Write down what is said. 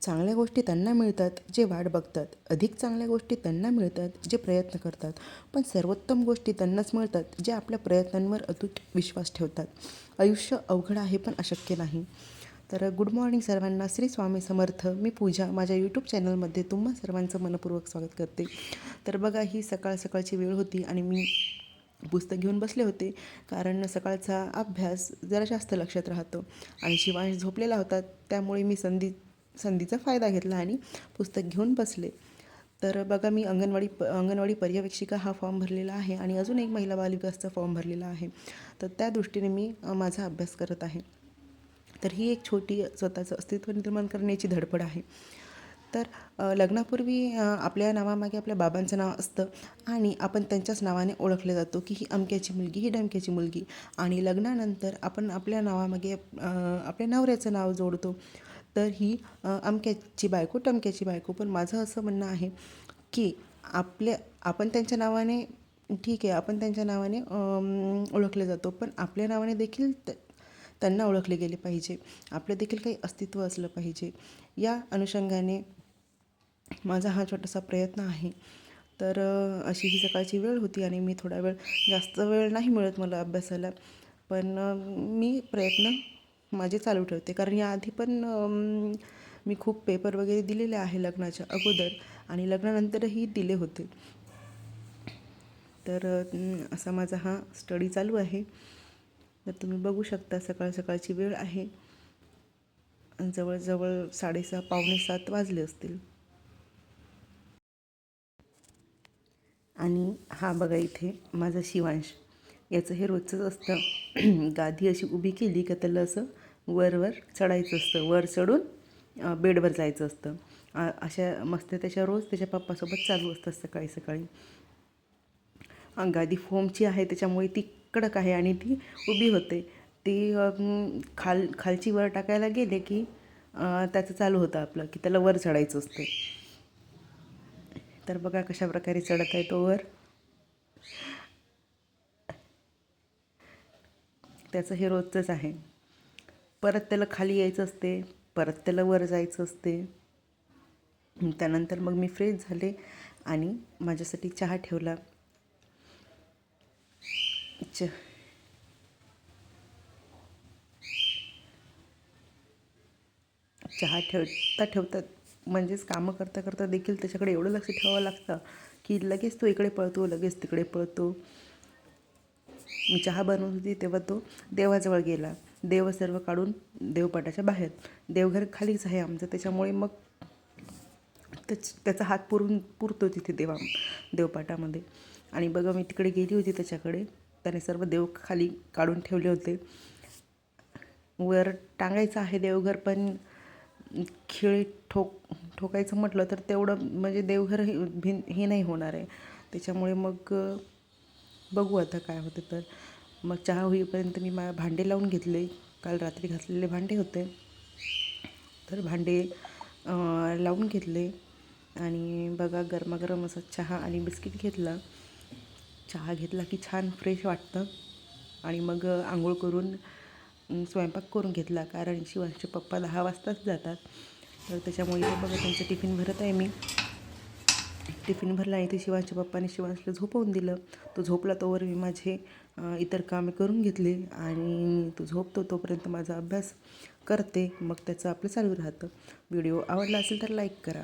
चांगल्या गोष्टी त्यांना मिळतात जे वाट बघतात. अधिक चांगल्या गोष्टी त्यांना मिळतात जे प्रयत्न करतात. पण सर्वोत्तम गोष्टी त्यांनाच मिळतात जे आपल्या प्रयत्नांवर अतूट विश्वास ठेवतात. आयुष्य अवघड आहे पण अशक्य नाही. तर गुड मॉर्निंग सर्वांना. श्री स्वामी समर्थ. मी पूजा. माझ्या यूट्यूब चॅनलमध्ये तुम्हा सर्वांचं मनपूर्वक स्वागत करते. तर बघा ही सकाळ सकाळची वेळ होती आणि मी पुस्तक घेऊन बसले होते. कारण सकाळचा अभ्यास जरा जास्त लक्षात राहतो. आणि शिवांश झोपलेला होता. त्यामुळे मी संधी संधीचा फायदा घेतला आणि पुस्तक घेऊन बसले. तर बघा मी अंगणवाडी प अंगणवाडी पर्यवेक्षिका हा फॉर्म भरलेला आहे आणि अजून एक महिला बालविकासचा फॉर्म भरलेला आहे. तर त्या दृष्टीने मी माझा अभ्यास करत आहे. तर ही एक छोटी स्वतःचं अस्तित्व निर्माण करण्याची धडपड आहे. तर लग्नापूर्वी आपल्या नावामागे आपल्या बाबांचं नाव असतं आणि आपण त्यांच्याच नावाने ओळखले जातो की ही अमक्याची मुलगी ही डमक्याची मुलगी. आणि लग्नानंतर आपण आपल्या नावामागे आपल्या नवऱ्याचं नाव जोडतो. तर ही अमक्याची बायको टमक्याची बायको. पण माझं असं म्हणणं आहे की आपल्या आपण त्यांच्या नावाने ठीक आहे आपण त्यांच्या नावाने ओळखले जातो. पण आपल्या नावाने देखील त- त्यांना ओळखले गेले पाहिजे. आपलं देखील काही अस्तित्व असलं पाहिजे. या अनुषंगाने माझा हा छोटासा प्रयत्न आहे. तर अशी ही सकाळची वेळ होती आणि मी थोडा वेळ जास्त वेळ नाही मिळत मला अभ्यासाला. पण मी प्रयत्न माझे चालू ठेवते. कारण याआधी पण मी खूप पेपर वगैरे दिलेले आहे लग्नाच्या अगोदर आणि लग्नानंतरही दिले होते. तर असा माझा हा स्टडी चालू आहे. तर तुम्ही बघू शकता सकाळ सकाळची वेळ आहे. जवळजवळ साडेसहा पावणे सात वाजले असतील. आणि हा बघा इथे माझा शिवांश. याचं हे रोजचंच असतं. गादी अशी उभी केली का त्याला असं वरवर चढायचं असतं. वर चढून बेडवर जायचं असतं. अशा मस्त त्याच्या रोज त्याच्या पप्पासोबत चालू असतात सकाळी सकाळी. गादी फोमची आहे त्याच्यामुळे ती कडक आहे आणि ती उभी होते. ती खाल खालची वर टाकायला गेले की त्याचं चालू होतं आपलं की त्याला वर चढायचं असतं. तर बघा कशा प्रकारे चढत आहे तो वर. त्याचं हे रोजचंच आहे. परत त्याला खाली यायचं असते परत त्याला वर जायचं असते. त्यानंतर मग मी फ्रेश झाले आणि माझ्यासाठी चहा ठेवला. च चहा ठेवता ठेवतात म्हणजेच कामं करता करता देखील त्याच्याकडे एवढं लक्ष ठेवावं लागतं की लगेच तो इकडे पळतो लगेच तिकडे पळतो. मी चहा बनवत होती तेव्हा तो देवाजवळ गेला. देव सर्व काढून देवपाटाच्या बाहेर. देवघर खालीच आहे आमचं त्याच्यामुळे मग त्याच त्याचा हात पुरून पुरतो तिथे देवा देवपाटामध्ये. आणि बघा मी तिकडे गेली होती त्याच्याकडे. त्याने सर्व देव खाली काढून ठेवले होते. वर टांगायचं आहे देवघर पण खिळी ठोक ठोकायचं म्हटलं तर तेवढं म्हणजे देवघर हे भिन हे नाही होणार आहे. त्याच्यामुळे मग बघू आता काय होते तर. मग चहा होईपर्यंत मी मा भांडे लावून घेतले. काल रात्री घातलेले भांडे होते. तर भांडे लावून घेतले. आणि बघा गरमागरम असा चहा आणि बिस्किट घेतला. चहा घेतला की छान फ्रेश वाटतं. आणि मग आंघोळ करून स्वयंपाक करून घेतला. कारण शिवांचे पप्पा दहा वाजताच जातात. तर त्याच्यामुळे बघा त्यांचं टिफिन भरत आहे मी. टिफिन भरला आणि ते शिवांच्या पप्पाने शिवांशला झोपवून दिलं. तो झोपला तोवर मी माझे इतर कामे करून घेतले आणि तो झोपतो तोपर्यंत माझा अभ्यास करते. मग त्याचं आपलं चालू राहतं. व्हिडिओ आवडला असेल तर लाईक करा.